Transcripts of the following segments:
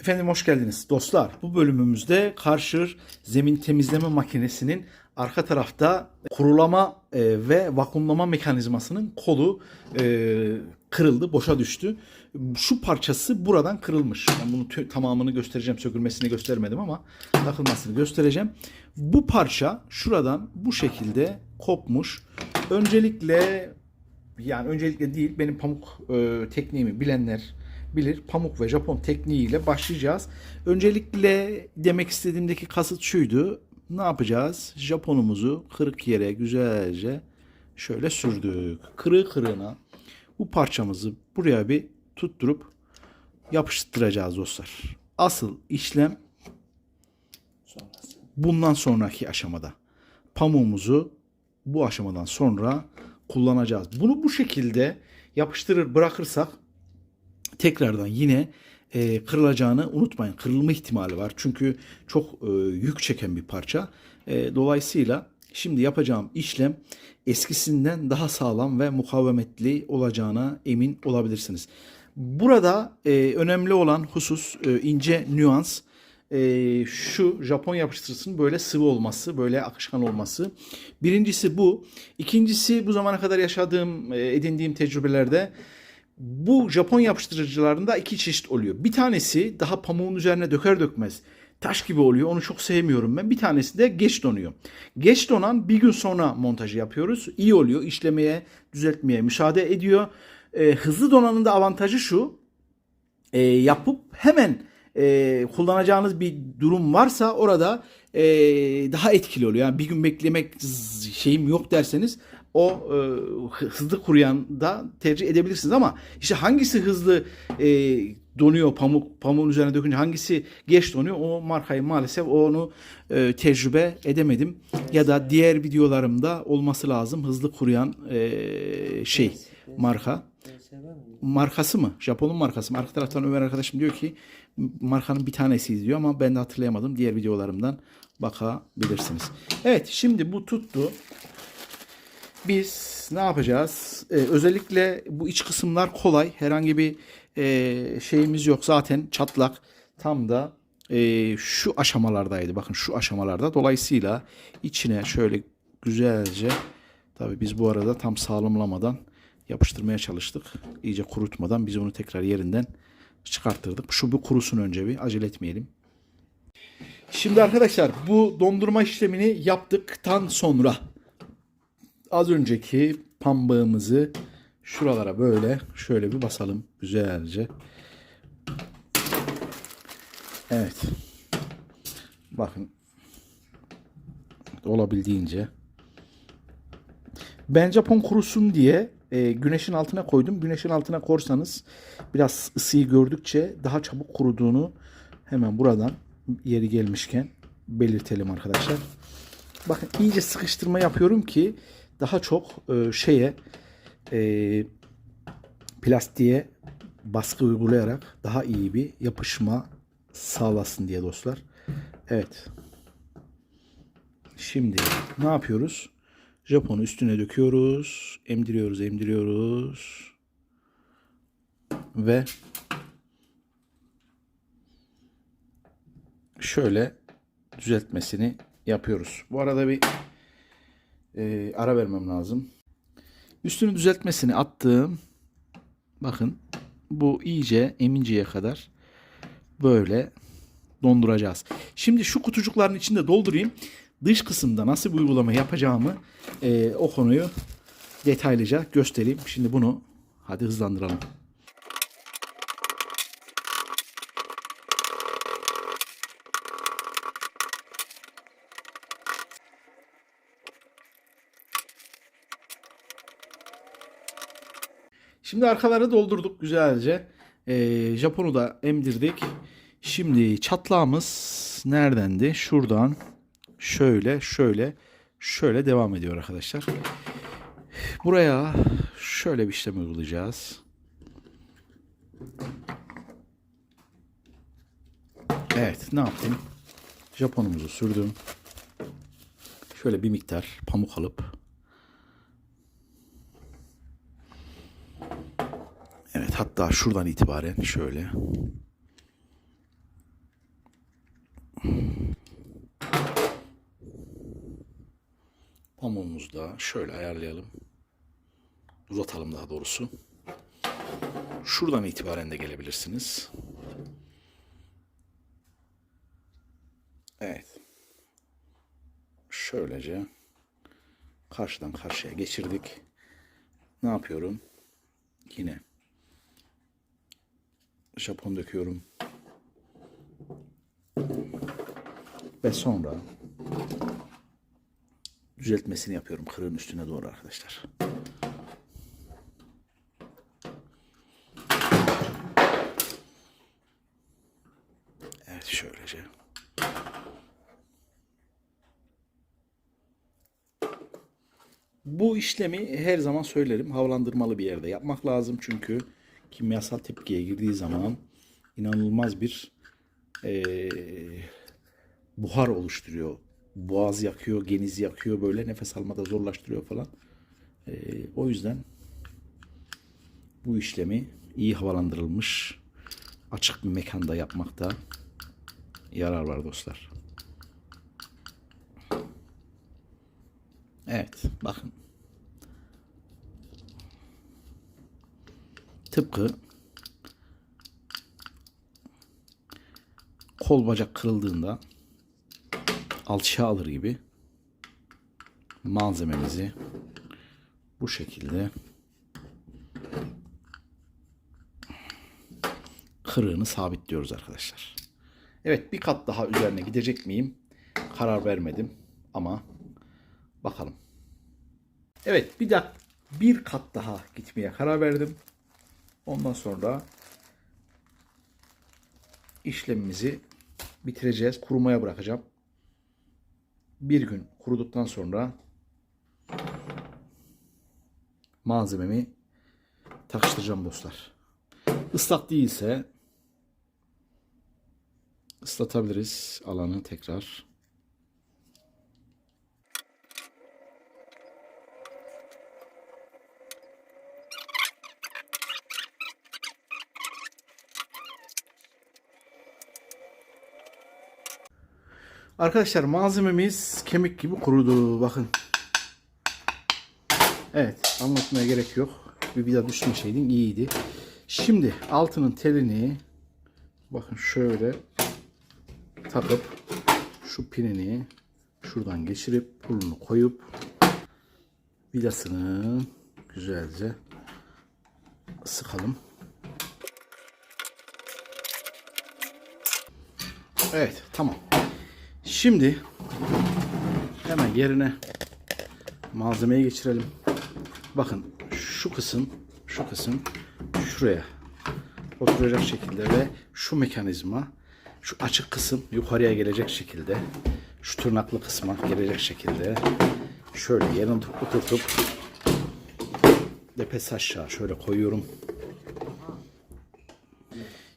Efendim hoş geldiniz dostlar. Bu bölümümüzde Karşır zemin temizleme makinesinin arka tarafta kurulama e, ve vakumlama mekanizmasının kolu e, kırıldı, boşa düştü. Şu parçası buradan kırılmış. Ben bunu tamamını göstereceğim, sökülmesini göstermedim ama takılmasını göstereceğim. Bu parça şuradan bu şekilde kopmuş. Öncelikle yani öncelikle değil benim pamuk e, tekniğimi bilenler bilir. Pamuk ve Japon tekniğiyle başlayacağız. Öncelikle demek istediğimdeki kasıt şuydu. Ne yapacağız? Japonumuzu kırık yere güzelce şöyle sürdük. Kırığı kırığına bu parçamızı buraya bir tutturup yapıştıracağız dostlar. Asıl işlem bundan sonraki aşamada. Pamuğumuzu bu aşamadan sonra kullanacağız. Bunu bu şekilde yapıştırır bırakırsak tekrardan yine e, kırılacağını unutmayın. Kırılma ihtimali var. Çünkü çok e, yük çeken bir parça. E, dolayısıyla şimdi yapacağım işlem eskisinden daha sağlam ve mukavemetli olacağına emin olabilirsiniz. Burada e, önemli olan husus e, ince nüans e, şu Japon yapıştırıcısının böyle sıvı olması, böyle akışkan olması. Birincisi bu. İkincisi bu zamana kadar yaşadığım, e, edindiğim tecrübelerde bu Japon yapıştırıcılarında iki çeşit oluyor. Bir tanesi daha pamuğun üzerine döker dökmez taş gibi oluyor. Onu çok sevmiyorum ben. Bir tanesi de geç donuyor. Geç donan bir gün sonra montajı yapıyoruz. İyi oluyor. İşlemeye, düzeltmeye müsaade ediyor. E, hızlı donanın da avantajı şu. E, yapıp hemen e, kullanacağınız bir durum varsa orada e, daha etkili oluyor. Yani bir gün beklemek şeyim yok derseniz o e, hı- hızlı kuruyan da tercih edebilirsiniz ama işte hangisi hızlı e, donuyor pamuk pamuğun üzerine dökünce hangisi geç donuyor o markayı maalesef onu e, tecrübe edemedim ya da diğer videolarımda olması lazım hızlı kuruyan e, şey marka markası mı? Japon'un markası mı? Arka taraftan Ömer arkadaşım diyor ki markanın bir tanesi diyor ama ben de hatırlayamadım. Diğer videolarımdan bakabilirsiniz. Evet şimdi bu tuttu. Biz ne yapacağız? Ee, özellikle bu iç kısımlar kolay. Herhangi bir e, şeyimiz yok. Zaten çatlak tam da e, şu aşamalardaydı. Bakın şu aşamalarda. Dolayısıyla içine şöyle güzelce tabii biz bu arada tam sağlamlamadan yapıştırmaya çalıştık. İyice kurutmadan biz onu tekrar yerinden çıkarttırdık. Şu bir kurusun önce bir acele etmeyelim. Şimdi arkadaşlar bu dondurma işlemini yaptıktan sonra az önceki pambığımızı şuralara böyle şöyle bir basalım güzelce. Evet. Bakın olabildiğince ben Japon kurusun diye e, güneşin altına koydum. Güneşin altına korsanız biraz ısıyı gördükçe daha çabuk kuruduğunu hemen buradan yeri gelmişken belirtelim arkadaşlar. Bakın iyice sıkıştırma yapıyorum ki daha çok e, şeye e, plastiğe baskı uygulayarak daha iyi bir yapışma sağlasın diye dostlar. Evet. Şimdi ne yapıyoruz? Japonu üstüne döküyoruz. Emdiriyoruz, emdiriyoruz. Ve şöyle düzeltmesini yapıyoruz. Bu arada bir e, ara vermem lazım. Üstünü düzeltmesini attım. Bakın bu iyice eminceye kadar böyle donduracağız. Şimdi şu kutucukların içinde doldurayım. Dış kısımda nasıl bir uygulama yapacağımı e, o konuyu detaylıca göstereyim. Şimdi bunu hadi hızlandıralım. Şimdi arkaları doldurduk güzelce. Ee, Japon'u da emdirdik. Şimdi çatlağımız neredendi? Şuradan şöyle şöyle şöyle devam ediyor arkadaşlar. Buraya şöyle bir işlem uygulayacağız. Evet ne yaptım? Japonumuzu sürdüm. Şöyle bir miktar pamuk alıp hatta şuradan itibaren şöyle. Pamuğumuzu da şöyle ayarlayalım. Uzatalım daha doğrusu. Şuradan itibaren de gelebilirsiniz. Evet. Şöylece karşıdan karşıya geçirdik. Ne yapıyorum? Yine Japon döküyorum. Ve sonra düzeltmesini yapıyorum kırığın üstüne doğru arkadaşlar. Evet şöylece. Bu işlemi her zaman söylerim havalandırmalı bir yerde yapmak lazım çünkü kimyasal tepkiye girdiği zaman inanılmaz bir eee, buhar oluşturuyor. Boğaz yakıyor, geniz yakıyor böyle nefes almada zorlaştırıyor falan. Eee, o yüzden bu işlemi iyi havalandırılmış açık bir mekanda yapmakta yarar var dostlar. Evet, bakın. Tıpkı kol bacak kırıldığında alçıya alır gibi malzememizi bu şekilde kırığını sabitliyoruz arkadaşlar. Evet bir kat daha üzerine gidecek miyim? Karar vermedim ama bakalım. Evet bir dak bir kat daha gitmeye karar verdim. Ondan sonra işlemimizi bitireceğiz. Kurumaya bırakacağım. Bir gün kuruduktan sonra malzememi takıştıracağım dostlar. Islak değilse ıslatabiliriz alanı tekrar. Arkadaşlar malzememiz kemik gibi kurudu. Bakın. Evet anlatmaya gerek yok. Bir vida düşmeseydin iyiydi. Şimdi altının telini bakın şöyle takıp şu pinini şuradan geçirip pulunu koyup vidasını güzelce sıkalım. Evet tamam. Şimdi hemen yerine malzemeyi geçirelim. Bakın şu kısım şu kısım şuraya oturacak şekilde ve şu mekanizma şu açık kısım yukarıya gelecek şekilde şu tırnaklı kısma gelecek şekilde şöyle yerine oturtup depes aşağı şöyle koyuyorum.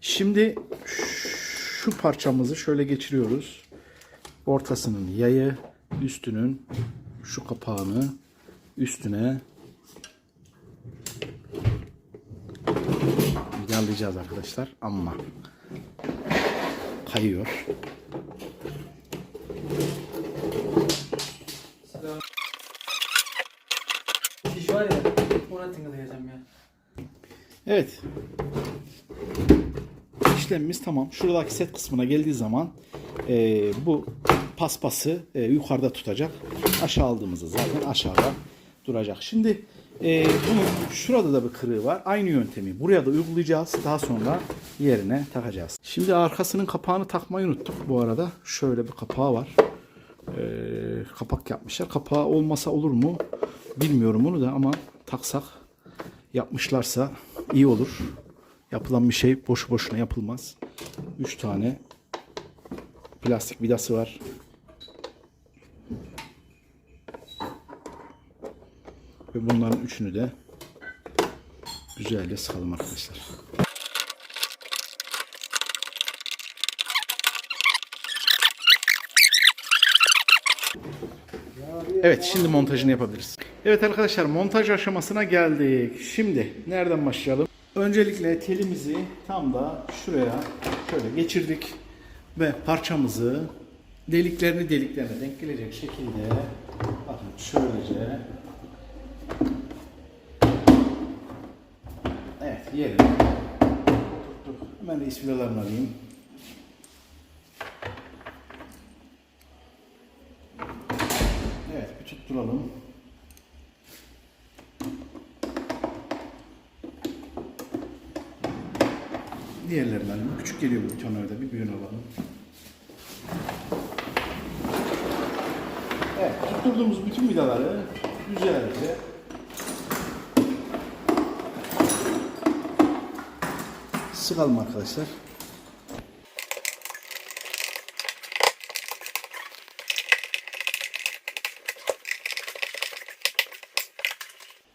Şimdi şu parçamızı şöyle geçiriyoruz. Ortasının yayı, üstünün şu kapağını üstüne vidalayacağız arkadaşlar ama kayıyor. Diş var ya, ona tıngılayacağım ya. Evet. İşlemimiz tamam. Şuradaki set kısmına geldiği zaman e, bu paspası e, yukarıda tutacak. Aşağı aldığımızda zaten aşağıda duracak. Şimdi e, bunun şurada da bir kırığı var. Aynı yöntemi buraya da uygulayacağız. Daha sonra yerine takacağız. Şimdi arkasının kapağını takmayı unuttuk bu arada. Şöyle bir kapağı var. E, kapak yapmışlar. Kapağı olmasa olur mu? Bilmiyorum bunu da ama taksak yapmışlarsa iyi olur. Yapılan bir şey boşu boşuna yapılmaz. 3 tane plastik vidası var. Ve bunların üçünü de güzelce sıkalım arkadaşlar. Evet şimdi montajını yapabiliriz. Evet arkadaşlar montaj aşamasına geldik. Şimdi nereden başlayalım? Öncelikle telimizi tam da şuraya şöyle geçirdik. Ve parçamızı deliklerini deliklerine denk gelecek şekilde bakın Şöylece. Evet yerim. Tuttuk. Hemen de isvilalarını alayım. Evet bir tutturalım. Diğerlerini alayım. Küçük geliyor bu tornavida. Bir büyüğünü alalım. Evet, tutturduğumuz bütün vidaları güzelce sıkalım arkadaşlar.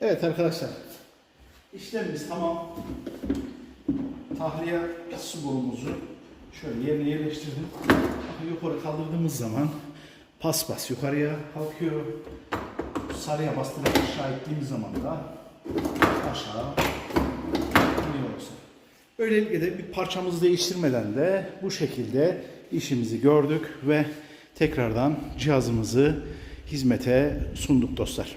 Evet arkadaşlar. İşlemimiz tamam. Tahliye su borumuzu şöyle yerine yerleştirdim. Bakın yukarı kaldırdığımız zaman paspas yukarıya kalkıyor. Sarıya bastırarak aşağı ettiğimiz zaman da aşağı iniyoruz. Böylelikle de bir parçamızı değiştirmeden de bu şekilde işimizi gördük ve tekrardan cihazımızı hizmete sunduk dostlar.